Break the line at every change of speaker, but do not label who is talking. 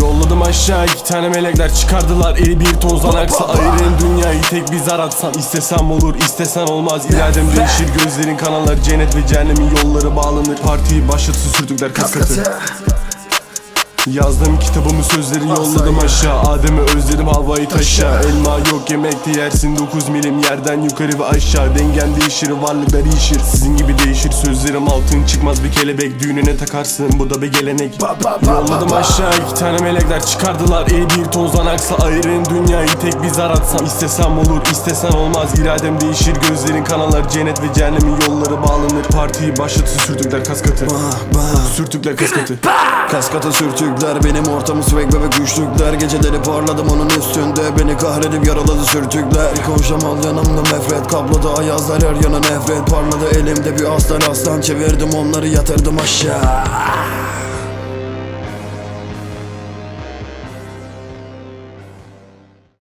Yolladım aşağı iki tane melekler çıkardılar. Eli bir tozdan aksa Ayırın dünyayı tek biz aratsam istesem olur istesen olmaz. İradem değişir gözlerin kanallar cennet ve cehennemin yolları bağlanır. Partiyi başlatsın sürtükler kaskatı Yazdım kitabımı sözleri yolladım aşağı. Adem'i özledim havayı taşa. Elma yok yemekte yersin. 9 milim yerden yukarı ve aşağı. Dengen değişir varlıklar değişir Sizin gibi değişir sözlerim. Altın çıkmaz bir kelebek. Düğününe takarsın bu da bir gelenek. Yolladım aşağı iki tane melekler çıkardılar. Eli bir tozdan aksa Ayırın dünyayı. Tek biz aratsam istesem olur istesen olmaz. İradem değişir gözlerin kanallar cennet ve cehennemin yolları bağlanır. Partiyi başlatsın sürtükler kaskatı Sürtükler kaskatı
Kaskata sürtükler benim ortamı swag bebek güçlükler. Geceleri parladım onun üstünde. Beni kahredip yaraladı sürtükler. Koşamal yanımda nefret. Kabloda ayazlar her yana nefret. Parladı elimde bir aslan aslan. Çevirdim onları yatırdım aşağı